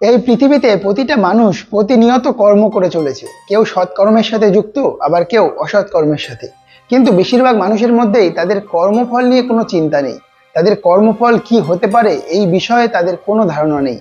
এই পৃথিবীতে প্রতিটা মানুষ প্রতিনিয়ত কর্ম করে চলেছে। কেউ সৎকর্মের সাথে যুক্ত, আবার কেউ অসৎ কর্মের সাথে। কিন্তু বেশিরভাগ মানুষের মধ্যেই তাদের কর্মফল নিয়ে কোনো চিন্তা নেই। তাদের কর্মফল কি হতে পারে এই বিষয়ে তাদের কোনো ধারণা নেই।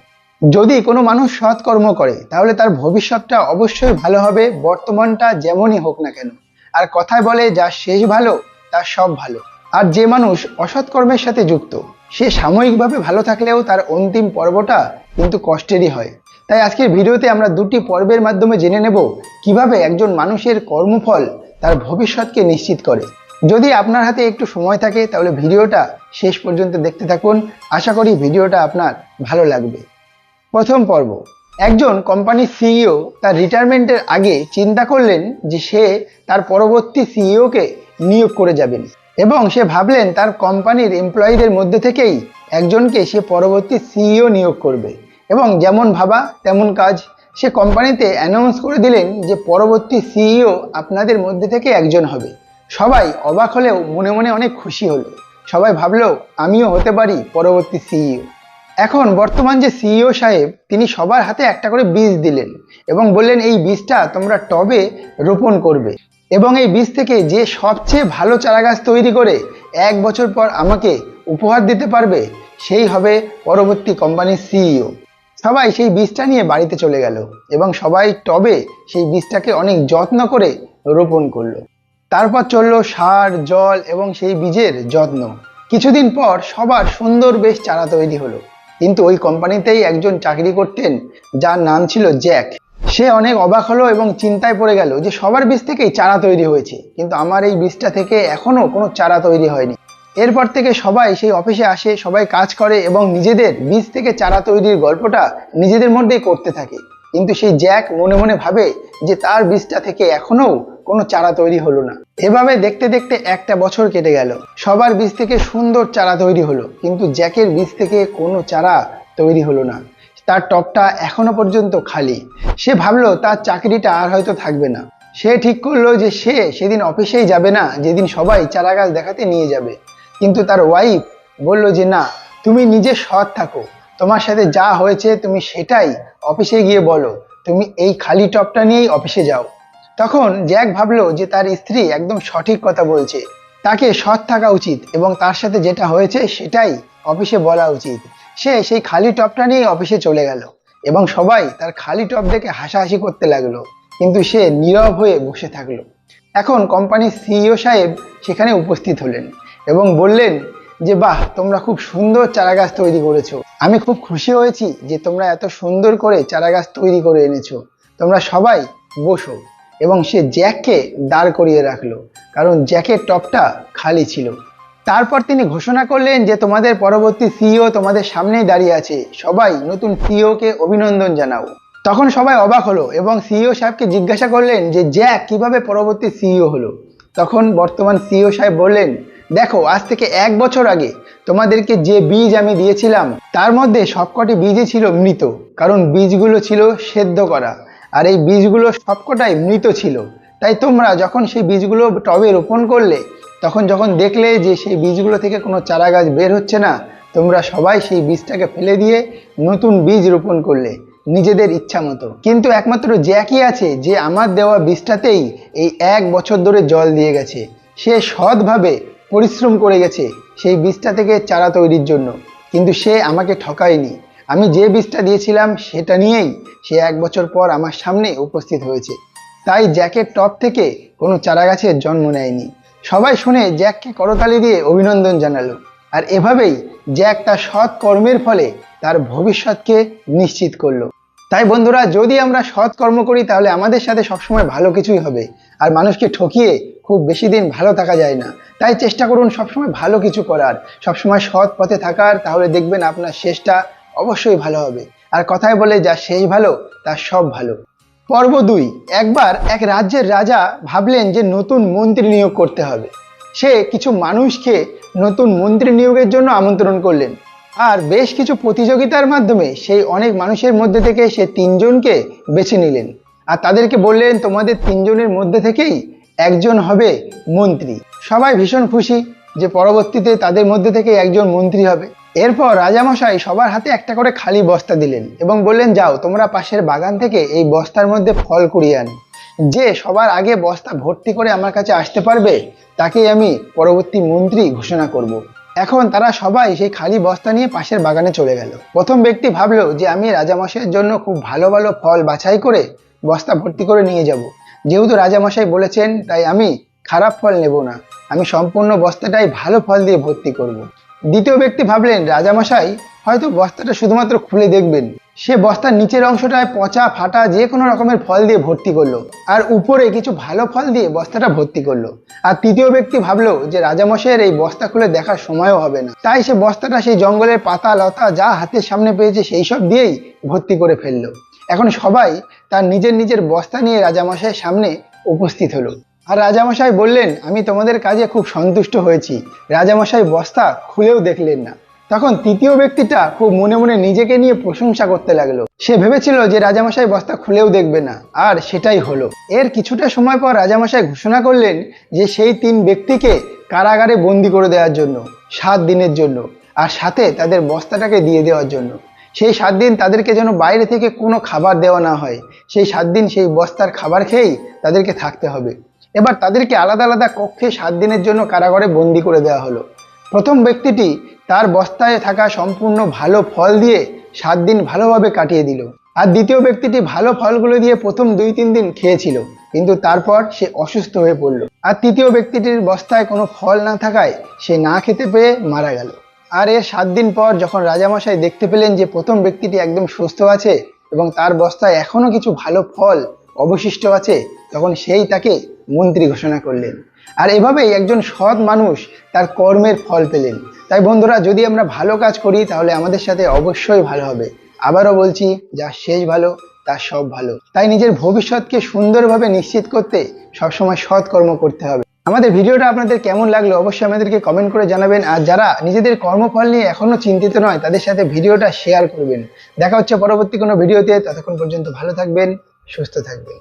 যদি কোনো মানুষ সৎকর্ম করে, তাহলে তার ভবিষ্যৎটা অবশ্যই ভালো হবে, বর্তমানটা যেমনই হোক না কেন। আর কথায় বলে, যা শেষ ভালো তার সব ভালো। আর যে মানুষ অসৎ কর্মের সাথে যুক্ত সে সাময়িকভাবে ভালো থাকলেও তার অন্তিম পর্বটা কিন্তু কষ্টেরই হয়। তাই আজকের ভিডিওতে আমরা দুটি পর্বের মাধ্যমে জেনে নেব কীভাবে একজন মানুষের কর্মফল তার ভবিষ্যৎকে নিশ্চিত করে। যদি আপনার হাতে একটু সময় থাকে, তাহলে ভিডিওটা শেষ পর্যন্ত দেখতে থাকুন। আশা করি ভিডিওটা আপনার ভালো লাগবে। প্রথম পর্ব। একজন কোম্পানির সিইও তার রিটায়ারমেন্টের আগে চিন্তা করলেন যে সে তার পরবর্তী সিইওকে নিয়োগ করে যাবেন। এবং সে ভাবলেন তার কোম্পানির এমপ্লয়ীদের মধ্যে থেকেই একজনকে সে পরবর্তী সিইও নিয়োগ করবে। এবং যেমন ভাবা, তেমন কাজ। সে কোম্পানিতে অ্যানাউন্স করে দিলেন যে পরবর্তী সিইও আপনাদের মধ্যে থেকে একজন হবে। সবাই অবাক হলেও মনে মনে অনেক খুশি হলো। সবাই ভাবলো, আমিও হতে পারি পরবর্তী সিইও এখন বর্তমান যে সিইও সাহেব, তিনি সবার হাতে একটা করে বীজ দিলেন এবং বললেন, এই বীজটা তোমরা টবে রোপণ করবে। এবং এই বীজ থেকে যে সবচেয়ে ভালো চারাগাছ তৈরি করে এক বছর পর আমাকে উপহার দিতে পারবে, সেই হবে পরবর্তী কোম্পানির সিইও সবাই সেই বীজটা নিয়ে বাড়িতে চলে গেল এবং সবাই টবে সেই বীজটাকে অনেক যত্ন করে রোপণ করল। তারপর চলল সার, জল এবং সেই বীজের যত্ন। কিছুদিন পর সবার সুন্দর বেশ চারা তৈরি হলো। কিন্তু ওই কোম্পানিতেই একজন চাকরি করতেন, যার নাম ছিল জ্যাক। সে অনেক অবাক হলো এবং চিন্তায় পড়ে গেল যে সবার বীজ থেকেই চারা তৈরি হয়েছে, কিন্তু আমার এই বীজটা থেকে এখনও কোনো চারা তৈরি হয়নি। এরপর থেকে সবাই সেই অফিসে আসে, সবাই কাজ করে এবং নিজেদের বীজ থেকে চারা তৈরির গল্পটা নিজেদের মধ্যেই করতে থাকে। কিন্তু সেই জ্যাক মনে মনে ভাবে যে তার বীজটা থেকে এখনও কোনো চারা তৈরি হলো না। এভাবে দেখতে দেখতে একটা বছর কেটে গেল। সবার বীজ থেকে সুন্দর চারা তৈরি হলো, কিন্তু জ্যাকের বীজ থেকে কোনো চারা তৈরি হলো না। তার টপটা এখনও পর্যন্ত খালি। সে ভাবলো, তার চাকরিটা আর হয়তো থাকবে না। সে ঠিক করল যে সে সেদিন অফিসেই যাবে না, যেদিন সবাই চারা গাছ দেখাতে নিয়ে যাবে। কিন্তু তার ওয়াইফ বলল যে, না, তুমি নিজে সৎ থাকো। তোমার সাথে যা হয়েছে তুমি সেটাই অফিসে গিয়ে বলো। তুমি এই খালি টপটা নিয়েই অফিসে যাও। তখন জ্যাক ভাবলো যে তার স্ত্রী একদম সঠিক কথা বলছে। তাকে সৎ থাকা উচিত এবং তার সাথে যেটা হয়েছে সেটাই অফিসে বলা উচিত। সে সেই খালি টপটা নিয়ে অফিসে চলে গেল এবং সবাই তার খালি টপ দেখে হাসাহাসি করতে লাগল। কিন্তু সে নীরব হয়ে বসে থাকল। এখন কোম্পানির সিইও সাহেব সেখানে উপস্থিত হলেন এবং বললেন যে, বাহ, তোমরা খুব সুন্দর চারাগাছ তৈরি করেছ। আমি খুব খুশি হয়েছি যে তোমরা এত সুন্দর করে চারাগাছ তৈরি করে এনেছো। তোমরা সবাই বসো। এবং সে জ্যাককে দাঁড় করিয়ে রাখল, কারণ জ্যাকের টপটা খালি ছিল। তারপর তিনি ঘোষণা করলেন যে তোমাদের পরবর্তী সিইও তোমাদের সামনেই দাঁড়িয়ে আছে। সবাই নতুন সিইওকে অভিনন্দন জানাও। তখন সবাই অবাক হলো এবং সিইও সাহেবকে জিজ্ঞাসা করলেন যে, জ্যাক, কীভাবে পরবর্তী সিইও হলো? তখন বর্তমান সিইও সাহেব বললেন, দেখো, আজ থেকে এক বছর আগে তোমাদেরকে যে বীজ আমি দিয়েছিলাম, তার মধ্যে সবকটি বীজই ছিল মৃত। কারণ বীজগুলো ছিল সেদ্ধ করা, আর এই বীজগুলো সবকটাই মৃত ছিল। তাই তোমরা যখন সেই বীজগুলো টবে রোপণ করলে তখন যখন দেখলে যে সেই বীজগুলো থেকে কোনো চারা গাছ বের হচ্ছে না, তোমরা সবাই সেই বীজটাকে ফেলে দিয়ে নতুন বীজ রোপণ করলে, নিজেদের ইচ্ছা মতো। কিন্তু একমাত্র জ্যাকই আছে, যে আমার দেওয়া বীজটাতেই এই এক বছর ধরে জল দিয়ে গেছে। সে সৎভাবে পরিশ্রম করে গেছে সেই বীজটা থেকে চারা তৈরির জন্য। কিন্তু সে আমাকে ঠকায়নি। আমি যে বীজটা দিয়েছিলাম, সেটা নিয়েই সে এক বছর পর আমার সামনে উপস্থিত হয়েছে। তাই জ্যাকের টপ থেকে কোনো চারা গাছের জন্ম নেয়নি। সবাই শুনে জ্যাককে করতালি দিয়ে অভিনন্দন জানালো। আর এভাবেই জ্যাক তার সৎ কর্মের ফলে তার ভবিষ্যৎকে নিশ্চিত করল। তাই বন্ধুরা, যদি আমরা সৎ কর্ম করি, তাহলে আমাদের সাথে সবসময় ভালো কিছুই হবে। আর মানুষকে ঠকিয়ে খুব বেশি দিন ভালো থাকা যায় না। তাই চেষ্টা করুন সবসময় ভালো কিছু করার। সবসময় সৎ পথে থাকার, তাহলে দেখবেন আপনার শেষটা অবশ্যই ভালো হবে। আর কথায় বলে, যা শেষ ভালো, তার সব ভালো। পর্ব দুই। একবার এক রাজ্যের রাজা ভাবলেন যে নতুন মন্ত্রী নিয়োগ করতে হবে। সে কিছু মানুষকে নতুন মন্ত্রী নিয়োগের জন্য আমন্ত্রণ করলেন। আর বেশ কিছু প্রতিযোগিতার মাধ্যমে সেই অনেক মানুষের মধ্যে থেকে সে তিনজনকে বেছে নিলেন। আর তাদেরকে বললেন, তোমাদের তিনজনের মধ্যে থেকেই একজন হবে মন্ত্রী। সবাই ভীষণ খুশি যে পরবর্তীতে তাদের মধ্যে থেকে একজন মন্ত্রী হবে। এরপর রাজামশাই সবার হাতে একটা করে খালি বস্তা দিলেন এবং বললেন, যাও, তোমরা পাশের বাগান থেকে এই বস্তার মধ্যে ফল কুড়িয়ে আনো যে সবার আগে বস্তা ভর্তি করে আমার কাছে আসতে পারবে, তাকেই আমি পরবর্তী মন্ত্রী ঘোষণা করব। এখন তারা সবাই সেই খালি বস্তা নিয়ে পাশের বাগানে চলে গেল প্রথম ব্যক্তি ভাবলো যে, আমি রাজামশাইয়ের জন্য খুব ভালো ভালো ফল বাছাই করে বস্তা ভর্তি করে নিয়ে যাব যেহেতু রাজামশাই বলেছেন, তাই আমি খারাপ ফল নেব না আমি সম্পূর্ণ বস্তাটাই ভালো ফল দিয়ে ভর্তি করব। দ্বিতীয় ব্যক্তি ভাবলেন, রাজামশাই, হয়তো বস্তাটা শুধুমাত্র খুলে দেখবেন। সে বস্তার নিচের অংশটায় পচা, ফাটা যে কোনো রকমের ফল দিয়ে ভর্তি করল আর উপরে কিছু ভালো ফল দিয়ে বস্তাটা ভর্তি করল। আর তৃতীয় ব্যক্তি ভাবলো যে, রাজামশাইয়ের এই বস্তা খুলে দেখার সময়ও হবে না। তাই সে বস্তাটা সেই জঙ্গলের পাতা, লতা যা হাতের সামনে পেয়েছে সেই সব দিয়েই ভর্তি করে ফেলল। এখন সবাই তার নিজের নিজের বস্তা নিয়ে রাজামশাইয়ের সামনে উপস্থিত হলো। আর রাজামশাই বললেন, আমি তোমাদের কাজে খুব সন্তুষ্ট হয়েছি। রাজামশাই বস্তা খুলেও দেখলেন না। তখন তৃতীয় ব্যক্তিটা খুব মনে মনে নিজেকে নিয়ে প্রশংসা করতে লাগল। সে ভেবেছিল যে রাজামশাই বস্তা খুলেও দেখবে না। আর সেটাই হলো। এর কিছুটা সময় পর রাজামশাই ঘোষণা করলেন যে সেই তিন ব্যক্তিকে কারাগারে বন্দি করে দেওয়ার জন্য, সাত দিনের জন্য, আর সাথে তাদের বস্তাটাকে দিয়ে দেওয়ার জন্য। সেই সাত দিন তাদেরকে যেন বাইরে থেকে কোনো খাবার দেওয়া না হয়। সেই সাত দিন সেই বস্তার খাবার খেয়েই তাদেরকে থাকতে হবে। এবার তাদেরকে আলাদা আলাদা কক্ষে সাত দিনের জন্য কারাগারে বন্দি করে দেওয়া হলো। প্রথম ব্যক্তিটি তার বস্তায় থাকা সম্পূর্ণ ভালো ফল দিয়ে সাত দিন ভালোভাবে কাটিয়ে দিল। আর দ্বিতীয় ব্যক্তিটি ভালো ফলগুলো দিয়ে প্রথম দুই তিন দিন খেয়েছিল, কিন্তু তারপর সে অসুস্থ হয়ে পড়ল। আর তৃতীয় ব্যক্তিটির বস্তায় কোনো ফল না থাকায় সে না খেতে পেয়ে মারা গেল। আর এর সাত দিন পর যখন রাজামশাই দেখতে পেলেন যে প্রথম ব্যক্তিটি একদম সুস্থ আছে এবং তার বস্তায় এখনও কিছু ভালো ফল অবশিষ্ট আছে, তখন সেই তাকে মন্ত্রী ঘোষণা করলেন। আর এভাবেই একজন সৎ মানুষ তার কর্মের ফল পেলেন। তাই বন্ধুরা, যদি আমরা ভালো কাজ করি, তাহলে আমাদের সাথে অবশ্যই ভালো হবে। আবারও বলছি, যা শেষ ভালো তার সব ভালো। তাই নিজের ভবিষ্যৎকে সুন্দরভাবে নিশ্চিত করতে সবসময় সৎ কর্ম করতে হবে। আমাদের ভিডিওটা আপনাদের কেমন লাগল, অবশ্যই আমাদেরকে কমেন্ট করে জানাবেন। আর যারা নিজেদের কর্মফল নিয়ে এখনও চিন্তিত নয়, তাদের সাথে ভিডিওটা শেয়ার করবেন। দেখা হচ্ছে পরবর্তী কোনো ভিডিওতে, ততক্ষণ পর্যন্ত ভালো থাকবেন, সুস্থ থাকবেন।